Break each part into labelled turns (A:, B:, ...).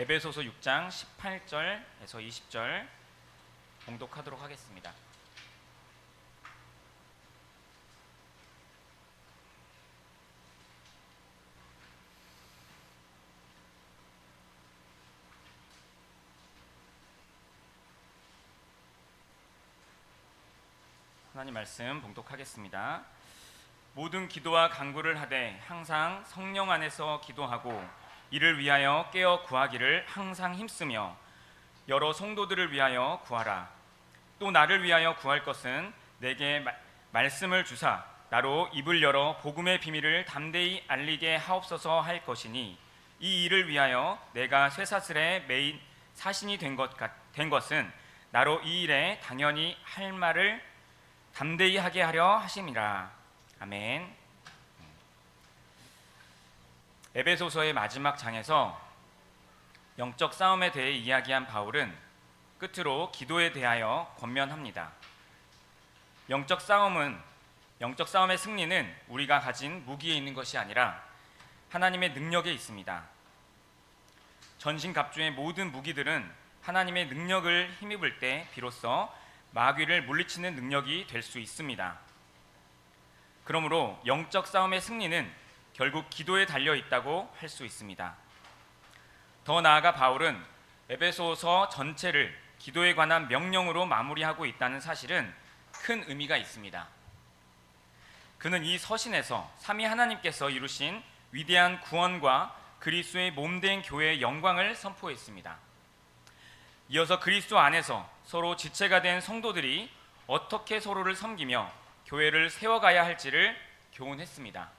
A: 에베소서 6장 18절에서 20절 봉독하도록 하겠습니다. 하나님 말씀 봉독하겠습니다. 모든 기도와 간구를 하되 항상 성령 안에서 기도하고 이를 위하여 깨어 구하기를 항상 힘쓰며 여러 성도들을 위하여 구하라. 또 나를 위하여 구할 것은 내게 마- 말씀을 주사 나로 입을 열어 복음의 비밀을 담대히 알리게 하옵소서 할 것이니 이 일을 위하여 내가 쇠사슬에 매인 사신이 된, 것, 같- 된 것은 나로 이 일에 당연히 할 말을 담대히 하게 하려 하심이라. 아멘. 에베소서의 마지막 장에서 영적 싸움에 대해 이야기한 바울은 끝으로 기도에 대하여 권면합니다. 영적 싸움은 영적 싸움의 승리는 우리가 가진 무기에 있는 것이 아니라 하나님의 능력에 있습니다. 전신갑주의 모든 무기들은 하나님의 능력을 힘입을 때 비로소 마귀를 물리치는 능력이 될 수 있습니다. 그러므로 영적 싸움의 승리는 결국 기도에 달려 있다고 할 수 있습니다. 더 나아가 바울은 에베소서 전체를 기도에 관한 명령으로 마무리하고 있다는 사실은 큰 의미가 있습니다. 그는 이 서신에서 삼위 하나님께서 이루신 위대한 구원과 그리스도의 몸된 교회의 영광을 선포했습니다. 이어서 그리스도 안에서 서로 지체가 된 성도들이 어떻게 서로를 섬기며 교회를 세워가야 할지를 교훈했습니다.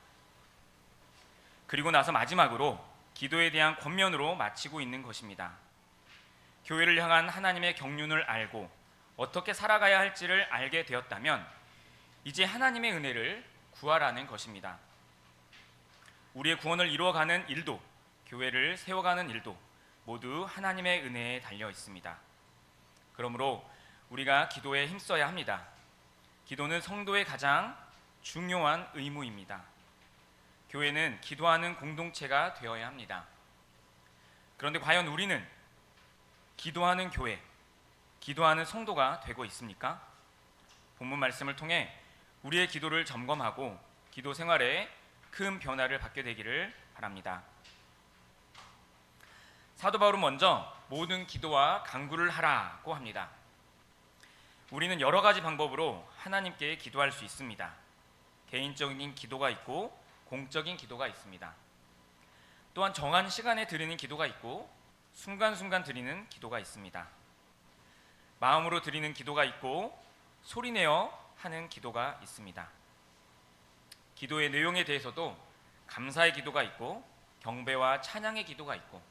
A: 그리고 나서 마지막으로 기도에 대한 권면으로 마치고 있는 것입니다. 교회를 향한 하나님의 경륜을 알고 어떻게 살아가야 할지를 알게 되었다면 이제 하나님의 은혜를 구하라는 것입니다. 우리의 구원을 이루어가는 일도 교회를 세워가는 일도 모두 하나님의 은혜에 달려 있습니다. 그러므로 우리가 기도에 힘써야 합니다. 기도는 성도의 가장 중요한 의무입니다. 교회는 기도하는 공동체가 되어야 합니다. 그런데 과연 우리는 기도하는 교회, 기도하는 성도가 되고 있습니까? 본문 말씀을 통해 우리의 기도를 점검하고 기도 생활에 큰 변화를 받게 되기를 바랍니다. 사도 바울은 먼저 모든 기도와 간구를 하라고 합니다. 우리는 여러 가지 방법으로 하나님께 기도할 수 있습니다. 개인적인 기도가 있고 공적인 기도가 있습니다. 또한 정한 시간에 드리는 기도가 있고 순간순간 드리는 기도가 있습니다. 마음으로 드리는 기도가 있고 소리내어 하는 기도가 있습니다. 기도의 내용에 대해서도 감사의 기도가 있고 경배와 찬양의 기도가 있고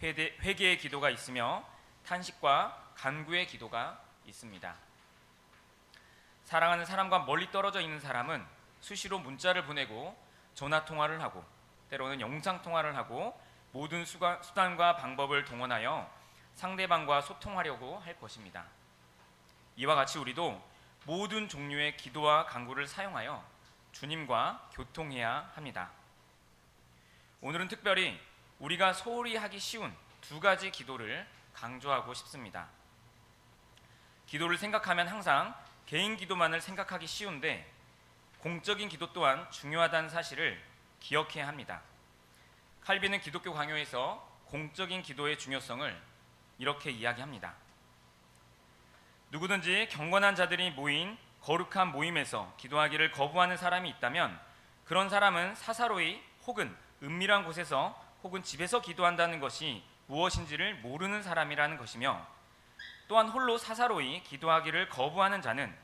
A: 회대, 회개의 기도가 있으며 탄식과 간구의 기도가 있습니다. 사랑하는 사람과 멀리 떨어져 있는 사람은 수시로 문자를 보내고 전화 통화를 하고 때로는 영상 통화를 하고 모든 수가, 수단과 방법을 동원하여 상대방과 소통하려고 할 것입니다. 이와 같이 우리도 모든 종류의 기도와 간구를 사용하여 주님과 교통해야 합니다. 오늘은 특별히 우리가 소홀히 하기 쉬운 두 가지 기도를 강조하고 싶습니다. 기도를 생각하면 항상 개인 기도만을 생각하기 쉬운데 공적인 기도 또한 중요하다는 사실을 기억해야 합니다. 칼빈은 기독교 강요에서 공적인 기도의 중요성을 이렇게 이야기합니다. 누구든지 경건한 자들이 모인 거룩한 모임에서 기도하기를 거부하는 사람이 있다면 그런 사람은 사사로이 혹은 은밀한 곳에서 혹은 집에서 기도한다는 것이 무엇인지를 모르는 사람이라는 것이며 또한 홀로 사사로이 기도하기를 거부하는 자는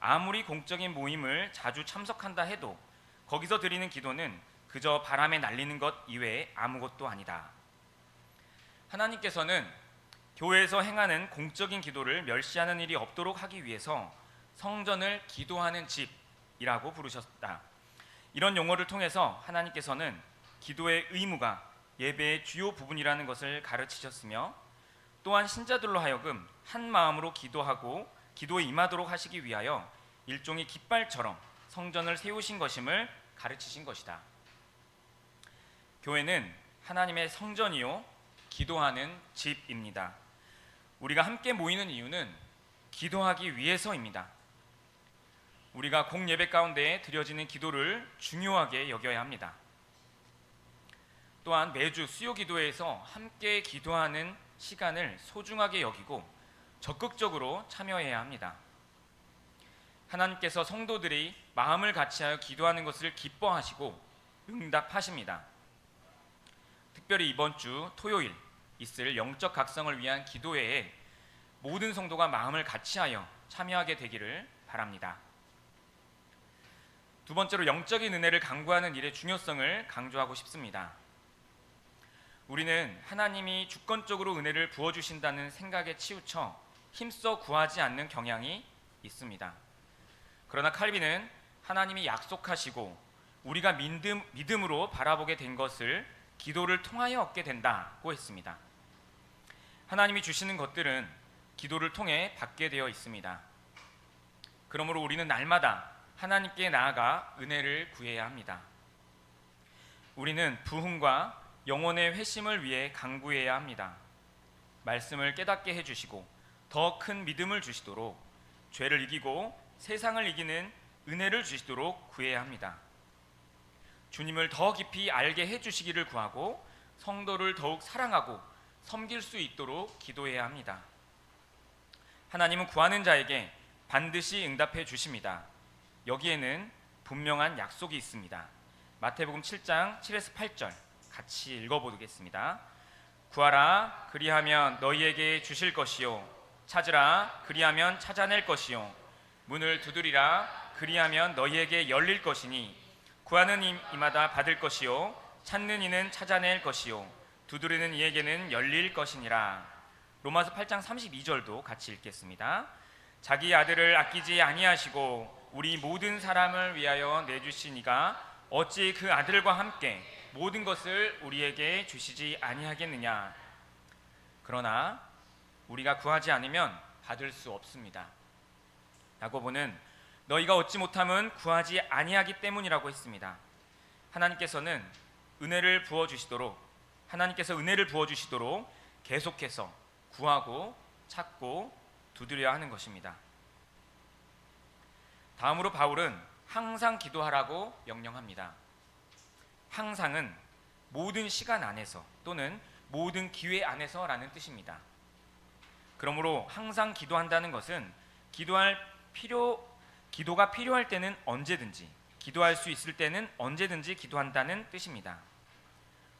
A: 아무리 공적인 모임을 자주 참석한다 해도 거기서 드리는 기도는 그저 바람에 날리는 것 이외에 아무것도 아니다. 하나님께서는 교회에서 행하는 공적인 기도를 멸시하는 일이 없도록 하기 위해서 성전을 기도하는 집이라고 부르셨다. 이런 용어를 통해서 하나님께서는 기도의 의무가 예배의 주요 부분이라는 것을 가르치셨으며 또한 신자들로 하여금 한 마음으로 기도하고 기도에 임하도록 하시기 위하여 일종의 깃발처럼 성전을 세우신 것임을 가르치신 것이다. 교회는 하나님의 성전이요 기도하는 집입니다. 우리가 함께 모이는 이유는 기도하기 위해서입니다. 우리가 공예배 가운데 드려지는 기도를 중요하게 여겨야 합니다. 또한 매주 수요 기도에서 함께 기도하는 시간을 소중하게 여기고 적극적으로 참여해야 합니다. 하나님께서 성도들이 마음을 같이하여 기도하는 것을 기뻐하시고 응답하십니다. 특별히 이번 주 토요일 있을 영적 각성을 위한 기도회에 모든 성도가 마음을 같이하여 참여하게 되기를 바랍니다. 두 번째로 영적인 은혜를 강구하는 일의 중요성을 강조하고 싶습니다. 우리는 하나님이 주권적으로 은혜를 부어 주신다는 생각에 치우쳐 힘써 구하지 않는 경향이 있습니다. 그러나 칼빈은 하나님이 약속하시고 우리가 믿음, 믿음으로 바라보게 된 것을 기도를 통하여 얻게 된다고 했습니다. 하나님이 주시는 것들은 기도를 통해 받게 되어 있습니다. 그러므로 우리는 날마다 하나님께 나아가 은혜를 구해야 합니다. 우리는 부흥과 영혼의 회심을 위해 강구해야 합니다. 말씀을 깨닫게 해주시고 더 큰 믿음을 주시도록 죄를 이기고 세상을 이기는 은혜를 주시도록 구해야 합니다. 주님을 더 깊이 알게 해 주시기를 구하고 성도를 더욱 사랑하고 섬길 수 있도록 기도해야 합니다. 하나님은 구하는 자에게 반드시 응답해 주십니다. 여기에는 분명한 약속이 있습니다. 마태복음 7장 7에서 8절 같이 읽어보겠습니다. 구하라 그리하면 너희에게 주실 것이요 찾으라. 그리하면 찾아낼 것이요. 문을 두드리라. 그리하면 너희에게 열릴 것이니 구하는 이마다 받을 것이요. 찾는 이는 찾아낼 것이요. 두드리는 이에게는 열릴 것이니라. 로마서 8장 32절도 같이 읽겠습니다. 자기 아들을 아끼지 아니하시고 우리 모든 사람을 위하여 내주신 이가 어찌 그 아들과 함께 모든 것을 우리에게 주시지 아니하겠느냐? 그러나 우리가 구하지 않으면 받을 수 없습니다. 야고보는 너희가 얻지 못함은 구하지 아니하기 때문이라고 했습니다. 하나님께서는 은혜를 부어 주시도록 하나님께서 은혜를 부어 주시도록 계속해서 구하고 찾고 두드려야 하는 것입니다. 다음으로 바울은 항상 기도하라고 명령합니다. 항상은 모든 시간 안에서 또는 모든 기회 안에서라는 뜻입니다. 그러므로 항상 기도한다는 것은 기도할 필요 기도가 필요할 때는 언제든지 기도할 수 있을 때는 언제든지 기도한다는 뜻입니다.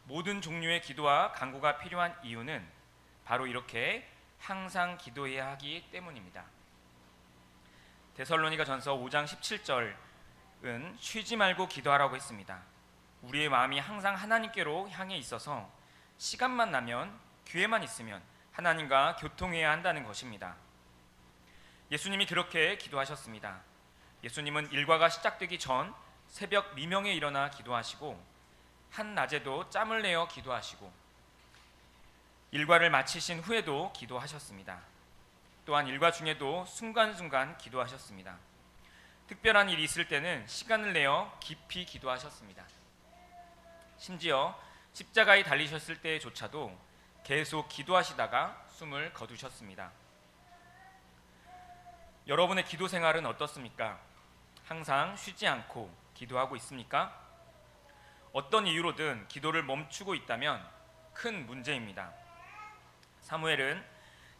A: 모든 종류의 기도와 간구가 필요한 이유는 바로 이렇게 항상 기도해야 하기 때문입니다. 데살로니가 전서 5장 17절은 쉬지 말고 기도하라고 했습니다. 우리의 마음이 항상 하나님께로 향해 있어서 시간만 나면 기회만 있으면 하나님과 교통해야 한다는 것입니다. 예수님이 그렇게 기도하셨습니다. 예수님은 일과가 시작되기 전 새벽 미명에 일어나 기도하시고 한 낮에도 짬을 내어 기도하시고 일과를 마치신 후에도 기도하셨습니다. 또한 일과 중에도 순간순간 기도하셨습니다. 특별한 일이 있을 때는 시간을 내어 깊이 기도하셨습니다. 심지어 십자가에 달리셨을 때조차도 계속 기도하시다가 숨을 거두셨습니다. 여러분의 기도 생활은 어떻습니까? 항상 쉬지 않고 기도하고 있습니까? 어떤 이유로든 기도를 멈추고 있다면 큰 문제입니다. 사무엘은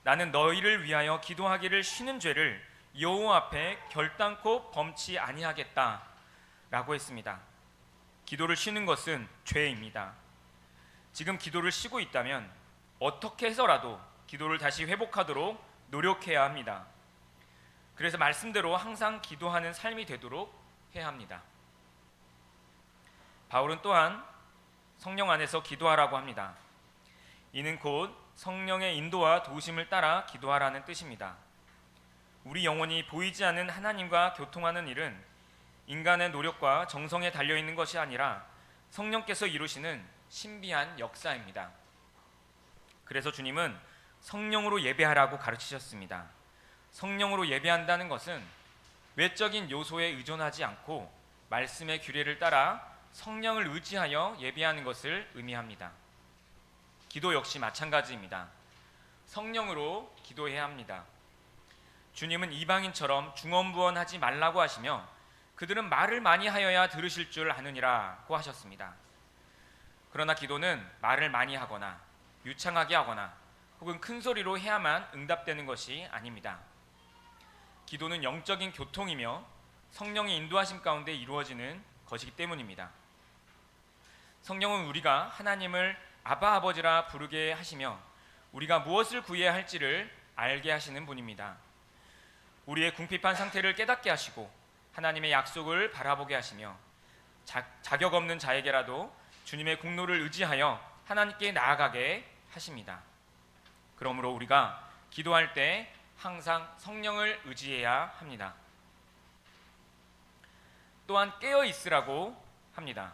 A: 나는 너희를 위하여 기도하기를 쉬는 죄를 여호와 앞에 결단코 범치 아니하겠다라고 했습니다. 기도를 쉬는 것은 죄입니다. 지금 기도를 쉬고 있다면 어떻게 해서라도 기도를 다시 회복하도록 노력해야 합니다. 그래서 말씀대로 항상 기도하는 삶이 되도록 해야 합니다. 바울은 또한 성령 안에서 기도하라고 합니다. 이는 곧 성령의 인도와 도우심을 따라 기도하라는 뜻입니다. 우리 영혼이 보이지 않는 하나님과 교통하는 일은 인간의 노력과 정성에 달려 있는 것이 아니라 성령께서 이루시는 신비한 역사입니다. 그래서 주님은 성령으로 예배하라고 가르치셨습니다. 성령으로 예배한다는 것은 외적인 요소에 의존하지 않고 말씀의 규례를 따라 성령을 의지하여 예배하는 것을 의미합니다. 기도 역시 마찬가지입니다. 성령으로 기도해야 합니다. 주님은 이방인처럼 중언부언하지 말라고 하시며 그들은 말을 많이 하여야 들으실 줄 아느니라고 하셨습니다. 그러나 기도는 말을 많이 하거나 유창하게 하거나 혹은 큰 소리로 해야만 응답되는 것이 아닙니다. 기도는 영적인 교통이며 성령의 인도하심 가운데 이루어지는 것이기 때문입니다. 성령은 우리가 하나님을 아바 아버지라 부르게 하시며 우리가 무엇을 구해야 할지를 알게 하시는 분입니다. 우리의 궁핍한 상태를 깨닫게 하시고 하나님의 약속을 바라보게 하시며 자, 자격 없는 자에게라도 주님의 공로를 의지하여 하나님께 나아가게 하십니다. 그러므로 우리가 기도할 때 항상 성령을 의지해야 합니다. 또한 깨어 있으라고 합니다.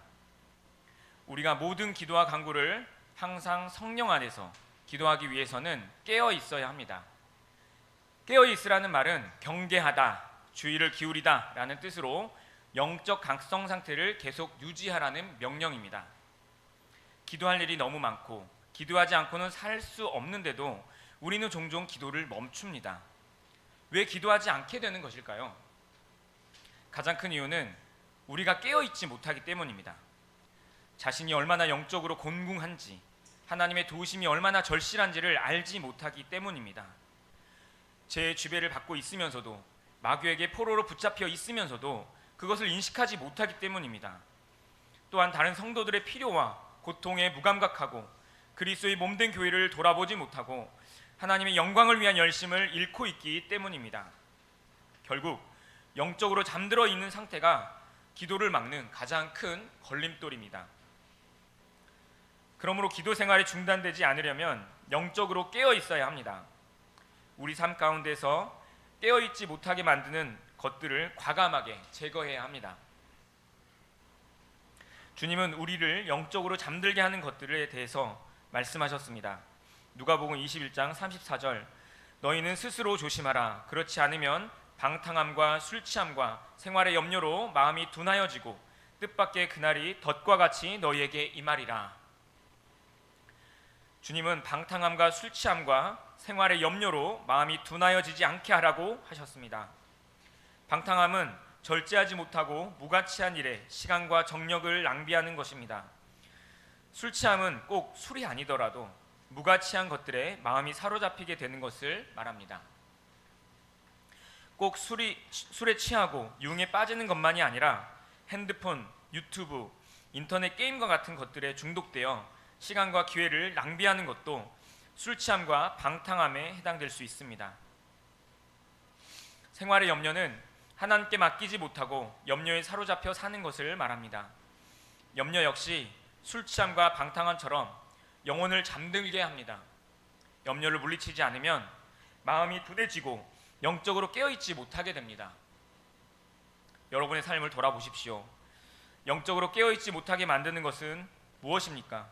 A: 우리가 모든 기도와 간구를 항상 성령 안에서 기도하기 위해서는 깨어 있어야 합니다. 깨어 있으라는 말은 경계하다, 주의를 기울이다라는 뜻으로 영적 각성 상태를 계속 유지하라는 명령입니다. 기도할 일이 너무 많고 기도하지 않고는 살 수 없는데도 우리는 종종 기도를 멈춥니다. 왜 기도하지 않게 되는 것일까요? 가장 큰 이유는 우리가 깨어 있지 못하기 때문입니다. 자신이 얼마나 영적으로 곤궁한지 하나님의 도우심이 얼마나 절실한지를 알지 못하기 때문입니다. 제 지배를 받고 있으면서도 마귀에게 포로로 붙잡혀 있으면서도 그것을 인식하지 못하기 때문입니다. 또한 다른 성도들의 필요와 고통에 무감각하고 그리스도의 몸된 교회를 돌아보지 못하고 하나님의 영광을 위한 열심을 잃고 있기 때문입니다. 결국 영적으로 잠들어 있는 상태가 기도를 막는 가장 큰 걸림돌입니다. 그러므로 기도 생활이 중단되지 않으려면 영적으로 깨어 있어야 합니다. 우리 삶 가운데서 깨어 있지 못하게 만드는 것들을 과감하게 제거해야 합니다. 주님은 우리를 영적으로 잠들게 하는 것들에 대해서 말씀하셨습니다. 누가복음 21장 34절 너희는 스스로 조심하라 그렇지 않으면 방탕함과 술 취함과 생활의 염려로 마음이 둔하여지고 뜻밖의 그날이 덫과 같이 너희에게 임하리라. 주님은 방탕함과 술 취함과 생활의 염려로 마음이 둔하여지지 않게 하라고 하셨습니다. 방탕함은 절제하지 못하고 무가치한 일에 시간과 정력을 낭비하는 것입니다. 술 취함은 꼭 술이 아니더라도 무가치한 것들에 마음이 사로잡히게 되는 것을 말합니다. 꼭 술이 술에 취하고 유흥에 빠지는 것만이 아니라 핸드폰, 유튜브, 인터넷 게임과 같은 것들에 중독되어 시간과 기회를 낭비하는 것도 술 취함과 방탕함에 해당될 수 있습니다. 생활의 염려는 하나님께 맡기지 못하고 염려에 사로잡혀 사는 것을 말합니다. 염려 역시 술 취함과 방탕함처럼 영혼을 잠들게 합니다. 염려를 물리치지 않으면 마음이 둔해지고 영적으로 깨어있지 못하게 됩니다. 여러분의 삶을 돌아보십시오. 영적으로 깨어있지 못하게 만드는 것은 무엇입니까?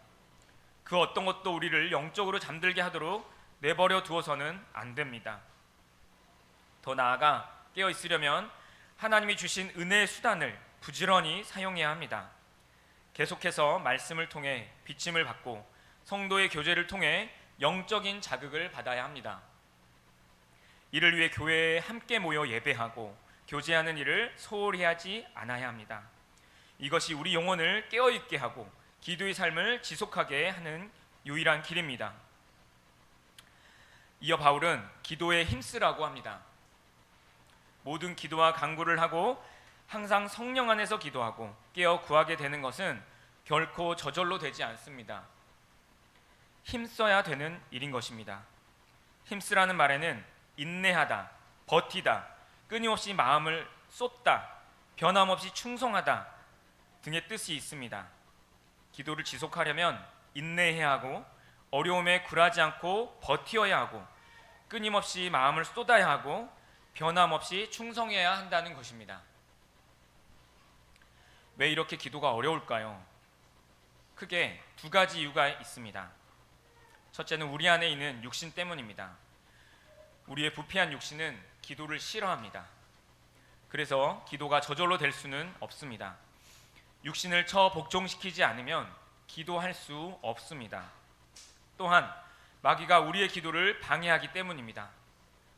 A: 그 어떤 것도 우리를 영적으로 잠들게 하도록 내버려 두어서는 안 됩니다. 더 나아가 깨어 있으려면 하나님이 주신 은혜의 수단을 부지런히 사용해야 합니다. 계속해서 말씀을 통해 비침을 받고 성도의 교제를 통해 영적인 자극을 받아야 합니다. 이를 위해 교회에 함께 모여 예배하고 교제하는 일을 소홀히 하지 않아야 합니다. 이것이 우리 영혼을 깨어 있게 하고 기도의 삶을 지속하게 하는 유일한 길입니다. 이어 바울은 기도에 힘쓰라고 합니다. 모든 기도와 간구를 하고 항상 성령 안에서 기도하고 깨어 구하게 되는 것은 결코 저절로 되지 않습니다. 힘써야 되는 일인 것입니다. 힘쓰라는 말에는 인내하다, 버티다, 끊임없이 마음을 쏟다, 변함없이 충성하다 등의 뜻이 있습니다. 기도를 지속하려면 인내해야 하고 어려움에 굴하지 않고 버티어야 하고 끊임없이 마음을 쏟아야 하고 변함없이 충성해야 한다는 것입니다. 왜 이렇게 기도가 어려울까요? 크게 두 가지 이유가 있습니다. 첫째는 우리 안에 있는 육신 때문입니다. 우리의 부패한 육신은 기도를 싫어합니다. 그래서 기도가 저절로 될 수는 없습니다. 육신을 처 복종시키지 않으면 기도할 수 없습니다. 또한 마귀가 우리의 기도를 방해하기 때문입니다.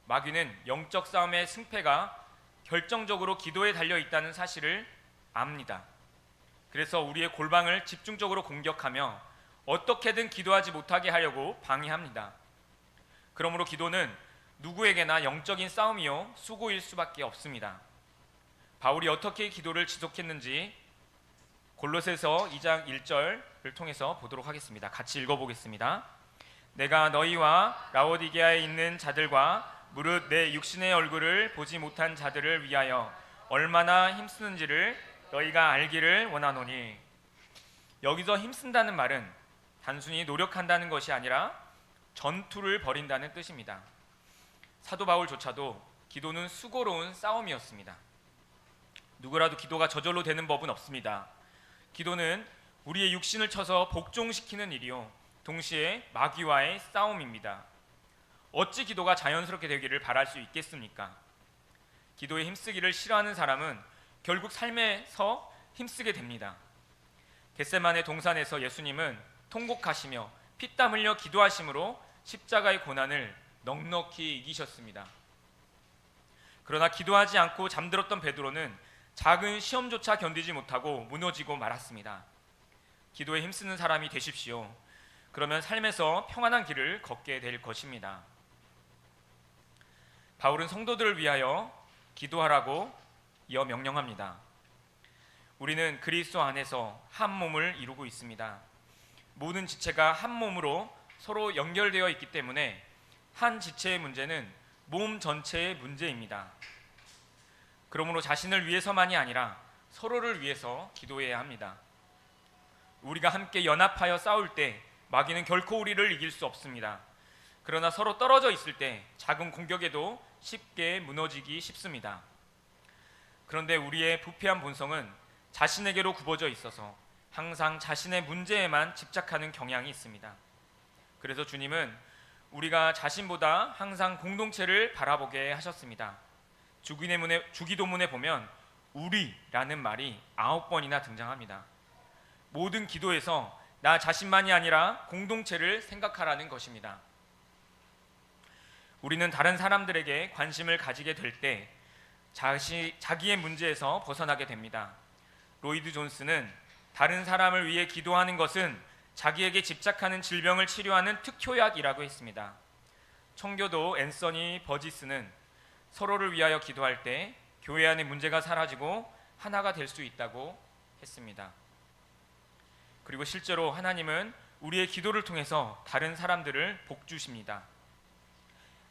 A: 마귀는 영적 싸움의 승패가 결정적으로 기도에 달려 있다는 사실을 압니다. 그래서 우리의 골방을 집중적으로 공격하며 어떻게든 기도하지 못하게 하려고 방해합니다. 그러므로 기도는 누구에게나 영적인 싸움이요 수고일 수밖에 없습니다. 바울이 어떻게 기도를 지속했는지 골로새서 2장 1절을 통해서 보도록 하겠습니다. 같이 읽어보겠습니다. 내가 너희와 라오디게아에 있는 자들과 무릇 내 육신의 얼굴을 보지 못한 자들을 위하여 얼마나 힘쓰는지를 너희가 알기를 원하노니 여기서 힘쓴다는 말은 단순히 노력한다는 것이 아니라 전투를 벌인다는 뜻입니다. 사도 바울조차도 기도는 수고로운 싸움이었습니다. 누구라도 기도가 저절로 되는 법은 없습니다. 기도는 우리의 육신을 쳐서 복종시키는 일이요 동시에 마귀와의 싸움입니다. 어찌 기도가 자연스럽게 되기를 바랄 수 있겠습니까? 기도에 힘쓰기를 싫어하는 사람은 결국 삶에서 힘쓰게 됩니다. 겟세만의 동산에서 예수님은 통곡하시며 피땀 흘려 기도하심으로 십자가의 고난을 넉넉히 이기셨습니다. 그러나 기도하지 않고 잠들었던 베드로는 작은 시험조차 견디지 못하고 무너지고 말았습니다. 기도에 힘쓰는 사람이 되십시오. 그러면 삶에서 평안한 길을 걷게 될 것입니다. 바울은 성도들을 위하여 기도하라고 이어 명령합니다. 우리는 그리스도 안에서 한 몸을 이루고 있습니다. 모든 지체가 한 몸으로 서로 연결되어 있기 때문에 한 지체의 문제는 몸 전체의 문제입니다. 그러므로 자신을 위해서만이 아니라 서로를 위해서 기도해야 합니다. 우리가 함께 연합하여 싸울 때 마귀는 결코 우리를 이길 수 없습니다. 그러나 서로 떨어져 있을 때 작은 공격에도 쉽게 무너지기 쉽습니다. 그런데 우리의 부패한 본성은 자신에게로 굽어져 있어서 항상 자신의 문제에만 집착하는 경향이 있습니다. 그래서 주님은 우리가 자신보다 항상 공동체를 바라보게 하셨습니다. 주기도문에, 주기도문에 보면 우리라는 말이 아홉 번이나 등장합니다. 모든 기도에서 나 자신만이 아니라 공동체를 생각하라는 것입니다. 우리는 다른 사람들에게 관심을 가지게 될 때 자기의 문제에서 벗어나게 됩니다. 로이드 존스는 다른 사람을 위해 기도하는 것은 자기에게 집착하는 질병을 치료하는 특효약이라고 했습니다. 청교도 앤서니 버지스는 서로를 위하여 기도할 때 교회 안의 문제가 사라지고 하나가 될 수 있다고 했습니다. 그리고 실제로 하나님은 우리의 기도를 통해서 다른 사람들을 복 주십니다.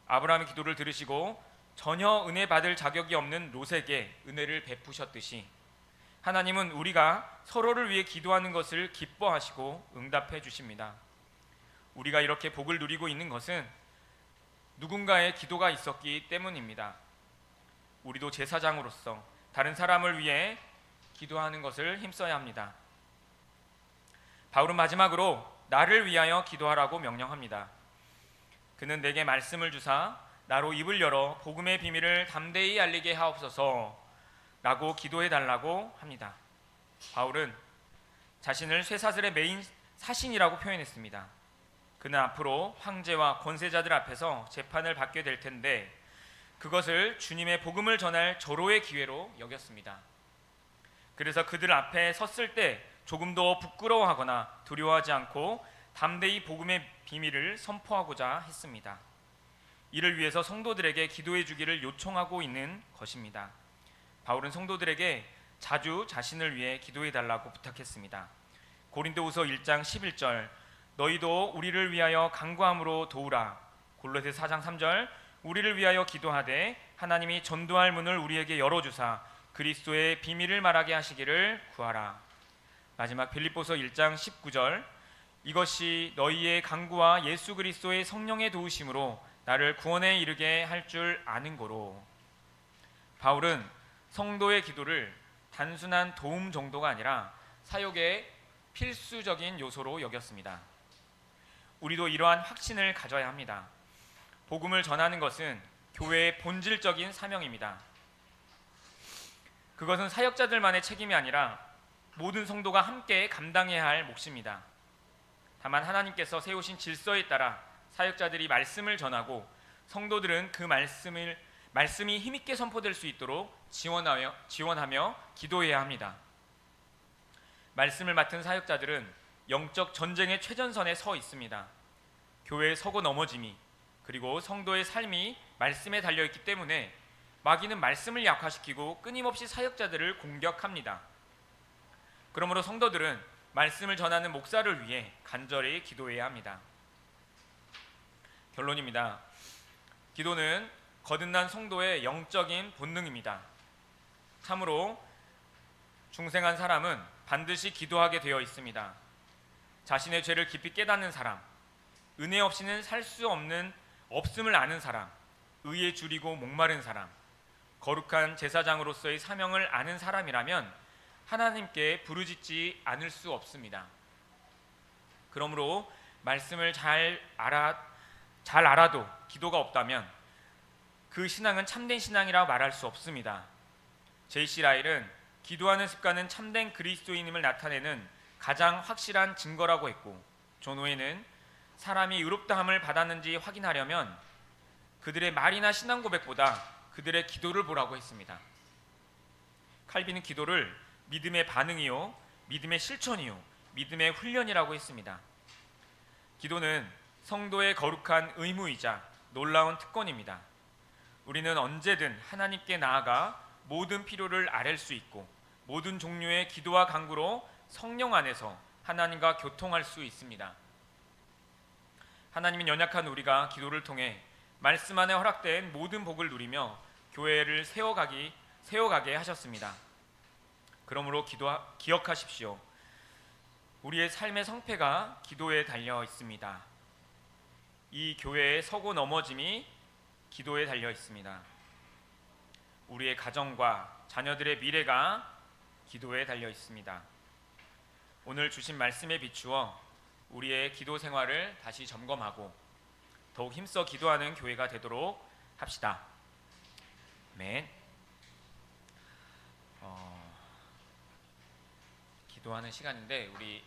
A: 아브라함의 기도를 들으시고 전혀 은혜 받을 자격이 없는 롯에게 은혜를 베푸셨듯이 하나님은 우리가 서로를 위해 기도하는 것을 기뻐하시고 응답해 주십니다. 우리가 이렇게 복을 누리고 있는 것은 누군가의 기도가 있었기 때문입니다. 우리도 제사장으로서 다른 사람을 위해 기도하는 것을 힘써야 합니다. 바울은 마지막으로 나를 위하여 기도하라고 명령합니다. 그는 내게 말씀을 주사 나로 입을 열어 복음의 비밀을 담대히 알리게 하옵소서 라고 기도해 달라고 합니다. 바울은 자신을 쇠사슬의 메인 사신이라고 표현했습니다. 그는 앞으로 황제와 권세자들 앞에서 재판을 받게 될 텐데 그것을 주님의 복음을 전할 절호의 기회로 여겼습니다. 그래서 그들 앞에 섰을 때 조금 더 부끄러워하거나 두려워하지 않고 담대히 복음의 비밀을 선포하고자 했습니다. 이를 위해서 성도들에게 기도해 주기를 요청하고 있는 것입니다. 바울은 성도들에게 자주 자신을 위해 기도해 달라고 부탁했습니다. 고린도후서 1장 11절 너희도 우리를 위하여 간구함으로 도우라. 골로새 4장 3절 우리를 위하여 기도하되 하나님이 전도할 문을 우리에게 열어 주사 그리스도의 비밀을 말하게 하시기를 구하라. 마지막 빌립보서 1장 19절 이것이 너희의 강구와 예수 그리스도의 성령의 도우심으로 나를 구원에 이르게 할 줄 아는 거로 바울은 성도의 기도를 단순한 도움 정도가 아니라 사역의 필수적인 요소로 여겼습니다. 우리도 이러한 확신을 가져야 합니다. 복음을 전하는 것은 교회의 본질적인 사명입니다. 그것은 사역자들만의 책임이 아니라 모든 성도가 함께 감당해야 할 몫입니다. 다만 하나님께서 세우신 질서에 따라 사역자들이 말씀을 전하고 성도들은 그 말씀을 말씀이 힘있게 선포될 수 있도록 지원하며 지원하며 기도해야 합니다. 말씀을 맡은 사역자들은 영적 전쟁의 최전선에 서 있습니다. 교회의 서고 넘어짐이 그리고 성도의 삶이 말씀에 달려 있기 때문에 마귀는 말씀을 약화시키고 끊임없이 사역자들을 공격합니다. 그러므로 성도들은 말씀을 전하는 목사를 위해 간절히 기도해야 합니다. 결론입니다. 기도는 거듭난 성도의 영적인 본능입니다. 참으로 중생한 사람은 반드시 기도하게 되어 있습니다. 자신의 죄를 깊이 깨닫는 사람, 은혜 없이는 살 수 없는 없음을 아는 사람, 의에 줄이고 목마른 사람, 거룩한 제사장으로서의 사명을 아는 사람이라면 하나님께 부르짖지 않을 수 없습니다. 그러므로 말씀을 잘 알아 잘 알아도 기도가 없다면 그 신앙은 참된 신앙이라 말할 수 없습니다. 제이시 라일은 기도하는 습관은 참된 그리스도인임을 나타내는 가장 확실한 증거라고 했고 존 오웨는 사람이 의롭다함을 받았는지 확인하려면 그들의 말이나 신앙 고백보다 그들의 기도를 보라고 했습니다. 칼빈은 기도를 믿음의 반응이요, 믿음의 실천이요, 믿음의 훈련이라고 했습니다. 기도는 성도의 거룩한 의무이자 놀라운 특권입니다. 우리는 언제든 하나님께 나아가 모든 필요를 아랠 수 있고 모든 종류의 기도와 간구로 성령 안에서 하나님과 교통할 수 있습니다. 하나님은 연약한 우리가 기도를 통해 말씀 안에 허락된 모든 복을 누리며 교회를 세워가기 세워가게 하셨습니다. 그러므로 기도 기억하십시오. 우리의 삶의 성패가 기도에 달려 있습니다. 이 교회의 서고 넘어짐이 기도에 달려 있습니다. 우리의 가정과 자녀들의 미래가 기도에 달려 있습니다. 오늘 주신 말씀에 비추어 우리의 기도 생활을 다시 점검하고 더욱 힘써 기도하는 교회가 되도록 합시다. 맨. 어, 기도하는 시간인데 우리